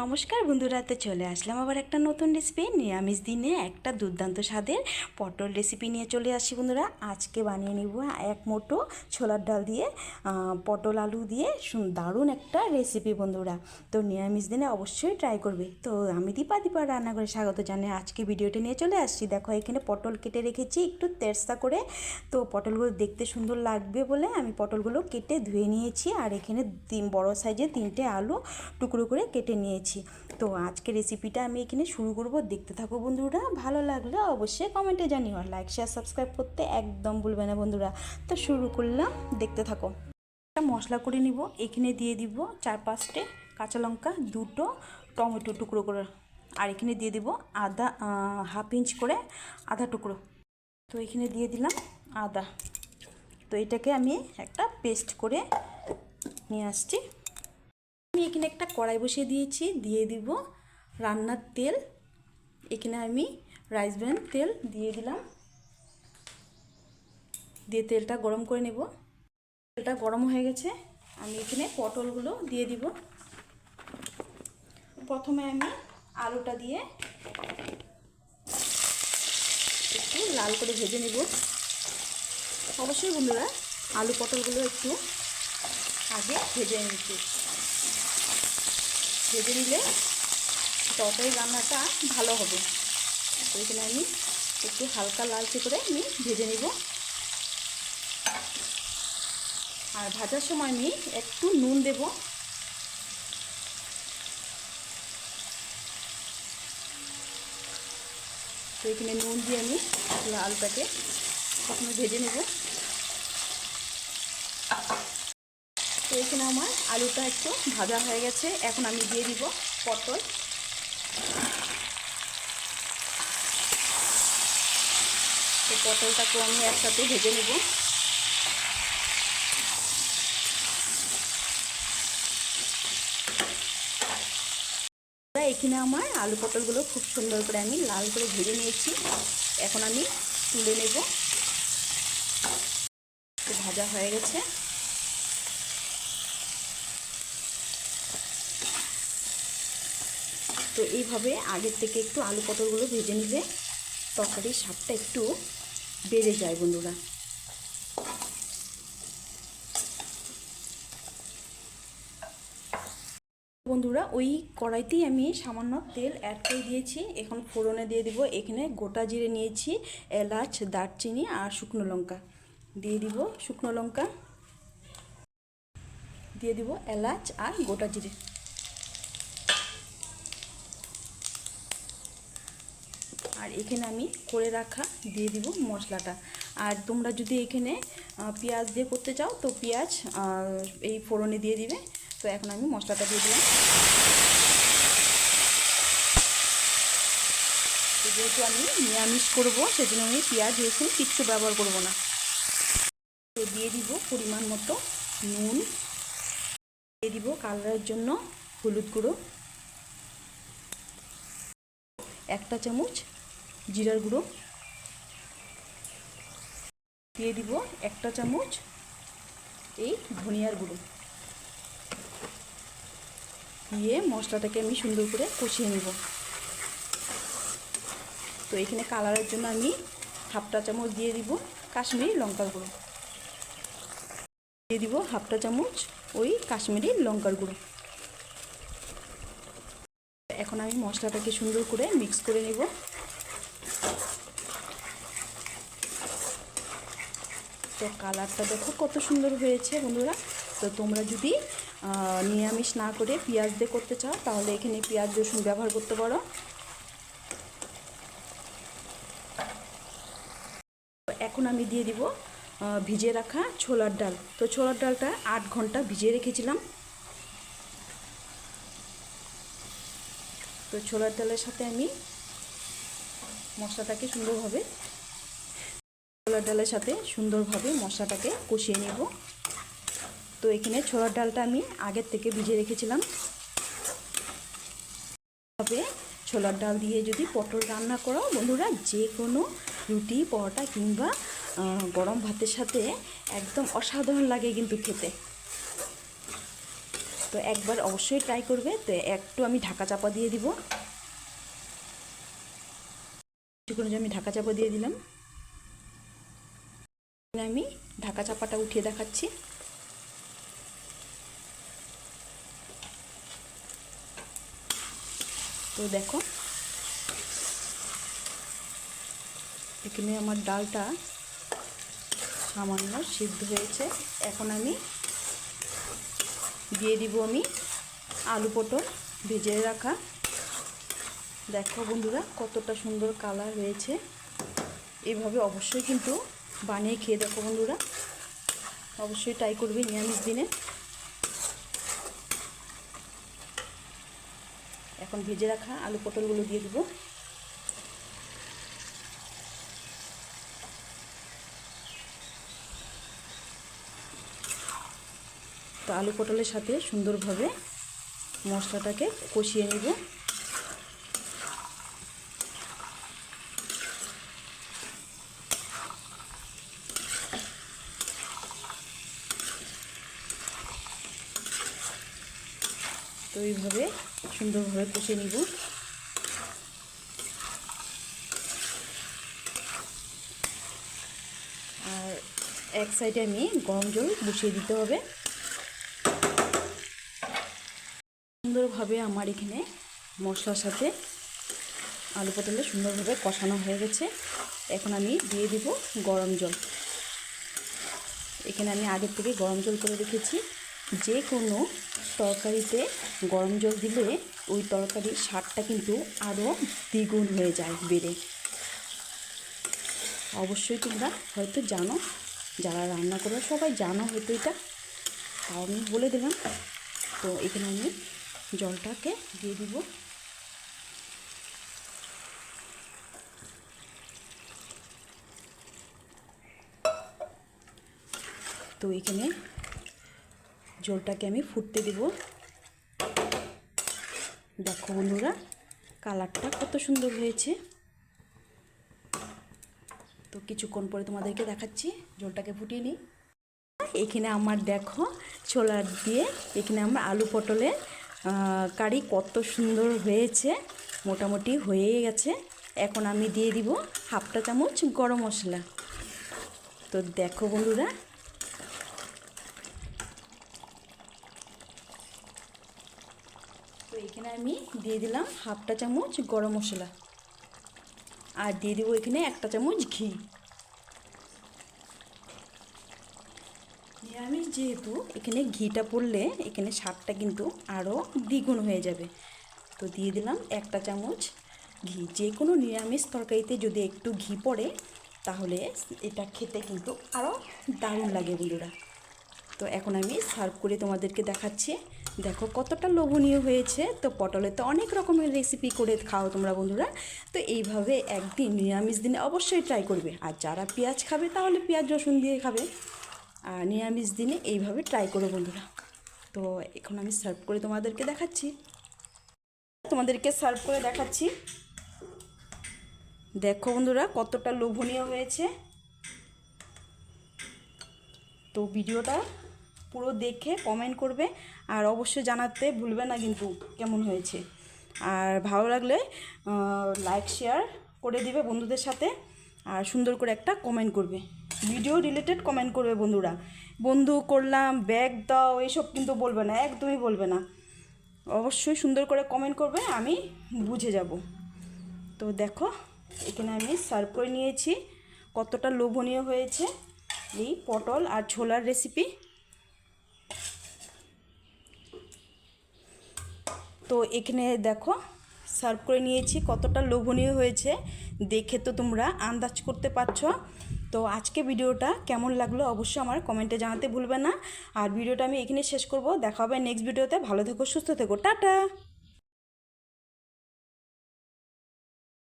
নমস্কার বন্ধুরা, তো চলে আসলাম আবার একটা নতুন রেসিপি নিরামিষ দিনে একটা দুর্দান্ত স্বাদের পটল রেসিপি নিয়ে চলে আসি বন্ধুরা। আজকে বানিয়ে নিব এক মোটো ছোলার ডাল দিয়ে পটল আলু দিয়ে দারুণ একটা রেসিপি বন্ধুরা। তো নিরামিষ দিনে অবশ্যই ট্রাই করবে। তো আমি দীপা দীপা রান্না করে স্বাগত জানাই। আজকে ভিডিওটা নিয়ে চলে আসছি। দেখো, এখানে পটল কেটে রেখেছি একটু তেরসা করে। তো পটলগুলো দেখতে সুন্দর লাগবে বলে আমি পটলগুলো কেটে ধুয়ে নিয়েছি। আর এখানে বড় সাইজে তিনটে আলু টুকরো করে কেটে নিয়েছি। তো আজকে রেসিপিটা আমি এখানে শুরু করব। দেখতে থাকো বন্ধুরা, ভালো লাগলে অবশ্যই কমেন্টে জানিও। লাইক শেয়ার সাবস্ক্রাইব করতে একদম ভুলবে না বন্ধুরা। তো শুরু করলাম। দেখতে থাকো। একটা মশলা করে নিব। এখানে দিয়ে দিব চার পাঁচটে কাঁচা লঙ্কা, দুটো টমেটো টুকরো করে। আর এখানে দিয়ে দিব আদা হাফ ইঞ্চ করে আধা টুকরো। তো এখানে দিয়ে দিলাম আদা। তো এটাকে আমি একটা পেস্ট করে নিয়ে আসছি। আমি এখানে একটা কড়াই বসিয়ে দিয়েছি, দিয়ে দিব রান্নার তেল। এখানে আমি রাইস ব্র্যান্ড তেল দিয়ে দিলাম। দিয়ে তেলটা গরম করে নেব। তেলটা গরম হয়ে গেছে। আমি এখানে পটলগুলো দিয়ে দিব। প্রথমে আমি আলুটা দিয়ে একটু লাল করে ভেজে নেব। অবশ্যই বন্ধুরা, আলু পটলগুলো একটু আগে ভেজে নিচ্ছি ভেজে নিলে তরকারি রান্নাটা ভালো হবে। তো এখানে আমি একটু হালকা লালচে করে আমি ভেজে নিব। আর ভাজার সময় আমি একটু নুন দেব। তো এখানে নুন দিয়ে আমি লালটাকে প্রথমে ভেজে নেব। এখানে আমার, আলুটা একটু ভাজা হয়ে গেছে, এখন আমি দিয়ে দিব পটল। তো পটলটাকেও আমি একসাথে ভেজে নেব। এখানে আমার আলু পটলগুলো খুব সুন্দর করে আমি লাল করে ভেজে নিয়েছি। এখন আমি তুলে নেব। ভাজা হয়ে গেছে। তো এইভাবে আগের থেকে একটু আলু পটলগুলো ভেজে নিলে তরকারির স্বাদটা একটু বেড়ে যায় বন্ধুরা। বন্ধুরা, ওই কড়াইতেই আমি সামান্য তেল অ্যাড করে দিয়েছি। এখন ফোড়নে দিয়ে দিব। এখানে গোটা জিরে নিয়েছি, এলাচ, দারচিনি আর শুকনো লঙ্কা। দিয়ে দিব শুকনো লঙ্কা। দিয়ে দিব এলাচ আর গোটা জিরে। আর এখানে আমি করে রাখা দিয়ে দিব মশলাটা। আর তোমরা যদি এখানে পেঁয়াজ দিয়ে করতে চাও, তো পেঁয়াজ এই ফোড়নে দিয়ে দিবে। তো এখন আমি মশলাটা দিয়ে দিলাম। যেহেতু আমি নিরামিষ করব, সেজন্য আমি পেঁয়াজ রসুন কিচ্ছু ব্যবহার করব না। তো দিয়ে দিব পরিমাণ মতো নুন। দিয়ে দিব কালারের জন্য হলুদ গুঁড়ো। একটা চামচ জিরার গুঁড়ো। দিয়ে দিব একটা চামচ এই ধনিয়ার গুঁড়ো। দিয়ে মশলাটাকে আমি সুন্দর করে কষিয়ে নেব। তো এখানে কালারের জন্য আমি হাফটা চামচ দিয়ে দিব কাশ্মীরি লঙ্কার গুঁড়ো। দিয়ে দিব হাফটা চামচ ওই কাশ্মীরি লঙ্কার গুঁড়ো। এখন আমি মশলাটাকে সুন্দর করে মিক্স করে নেব। তো কালারটা দেখো কত সুন্দর হয়েছে বন্ধুরা। তো তোমরা যদি নিরামিষ না করে পেঁয়াজ দিয়ে করতে চাও, তাহলে এখানে পেঁয়াজ রসুন ব্যবহার করতে পারো। এখন আমি দিয়ে দিব ভিজে রাখা ছোলার ডাল। তো ছোলার ডালটা আট ঘণ্টা ভিজিয়ে রেখেছিলাম। তো ছোলার ডালের সাথে আমি মশলাটাকে সুন্দরভাবে ছোলার ডালের সাথে সুন্দরভাবে মশলাটাকে কষিয়ে নেব। তো এখানে ছোলার ডালটা আমি আগের থেকে ভিজিয়ে রেখেছিলাম। তবে ছোলার ডাল দিয়ে যদি পটল রান্না করো বন্ধুরা যে কোনো রুটি, পরোটা কিংবা গরম ভাতের সাথে একদম অসাধারণ লাগে কিন্তু খেতে। তো তো একবার অবশ্যই ট্রাই করবে। তো একটু আমি ঢাকা চাপা দিয়ে দিব। কিছুক্ষণ আমি ঢাকা চাপা দিয়ে দিলাম। আমি ঢাকা চাপাটা উঠিয়ে দেখাচ্ছি। তো দেখো, এখানে আমার ডালটা সামান্য সিদ্ধ হয়েছে। এখন আমি দিয়ে দিব আমি আলু পটল ভেজে রাখা। দেখো বন্ধুরা, কতটা সুন্দর কালার হয়েছে। এভাবে অবশ্যই কিন্তু বানিয়ে খেয়ে দেখো বন্ধুরা। অবশ্যই ট্রাই করবে নিরামিষ দিনে। এখন ভেজে রাখা আলু পটলগুলো দিয়ে দেবো। তো আলু পটলের সাথে সুন্দরভাবে মশলাটাকে কষিয়ে নেব তো এইভাবে সুন্দরভাবে কষিয়ে নিব। আর এক সাইডে আমি গরম জল বসিয়ে দিতে হবে। সুন্দরভাবে আমার এখানে মশলার সাথে আলু পটলে সুন্দরভাবে কষানো হয়ে গেছে। এখন আমি দিয়ে দিব গরম জল। এখানে আমি আগের থেকে গরম জল করে রেখেছি। যে কোনো তরকারিতে গরম জল দিলে ওই তরকারির স্বাদটা কিন্তু আরও দ্বিগুণ হয়ে যায় বেড়ে। অবশ্যই তোমরা হয়তো জানো, যারা রান্না করো, সবাই জানো হয়তো এটা। তাও আমি বলে দিলাম। তো এখানে আমি জলটাকে দিয়ে দিব। তো এখানে জলটাকে আমি ফুটতে দেব। দেখো বন্ধুরা, কালারটা কত সুন্দর হয়েছে। তো কিছুক্ষণ পরে তোমাদেরকে দেখাচ্ছি, জলটাকে ফুটিয়ে নিই। এখানে আমার দেখো ছোলার দিয়ে, এখানে আমার আলু পটলে কারি কত সুন্দর হয়েছে, মোটামুটি হয়ে গেছে। এখন আমি দিয়ে দিব হাফটা চামচ গরম মশলা। তো দেখো বন্ধুরা তো এখানে আমি দিয়ে দিলাম হাফটা চামচ গরম মশলা। আর দিয়ে দেবো এখানে একটা চামচ ঘি। নিরামিষ যেহেতু, এখানে ঘিটা পড়লে এখানে স্বাদটা কিন্তু আরও দ্বিগুণ হয়ে যাবে। তো দিয়ে দিলাম একটা চামচ ঘি। যে কোনো নিরামিষ তরকারিতে যদি একটু ঘি পড়ে, তাহলে এটা খেতে কিন্তু আরও দারুণ লাগে বন্ধুরা। তো এখন আমি সার্ভ করে তোমাদেরকে দেখাচ্ছি। দেখো, কতটা লোভনীয় হয়েছে। তো পটলে তো অনেক রকমের রেসিপি করে খাও তোমরা বন্ধুরা। তো এইভাবে একদিন নিরামিষ দিনে অবশ্যই ট্রাই করবে। আর যারা পেঁয়াজ খাবে, তাহলে পেঁয়াজ রসুন দিয়ে খাবে। আর নিরামিষ দিনে এইভাবে ট্রাই করো বন্ধুরা। তো এখন আমি সার্ভ করে তোমাদেরকে দেখাচ্ছি। তোমাদেরকে সার্ভ করে দেখাচ্ছি। দেখো বন্ধুরা, কতটা লোভনীয় হয়েছে। তো ভিডিওটা পুরো দেখে কমেন্ট করবে আর অবশ্যই জানাতে ভুলবে না কিন্তু কেমন হয়েছে। আর ভালো লাগলে লাইক শেয়ার করে দিবে বন্ধুদের সাথে আর সুন্দর করে একটা কমেন্ট করবে। ভিডিও রিলেটেড কমেন্ট করবে বন্ধুরা। বন্ধু করলাম ব্যাগ দাও এইসব কিন্তু বলবে না, একদমই বলবে না। অবশ্যই সুন্দর করে কমেন্ট করবে, আমি বুঝে যাব। তো দেখো, এখানে আমি সার্ভ করে নিয়েছি। কতটা লোভনীয় হয়েছে এই পটল আর ছোলার রেসিপি তো এখানে দেখো সার্ভ করে নিয়েছি। কতটা লোভনীয় হয়েছে। দেখে তো তোমরা আন্দাজ করতে পারছ। তো আজকে ভিডিওটা কেমন লাগল অবশ্যই আমার কমেন্টে জানাতে ভুলবে না। আর ভিডিওটা আমি এখানে শেষ করব। দেখা হবে নেক্সট ভিডিওতে ভালো থেকো, সুস্থ থেকো। টাটা!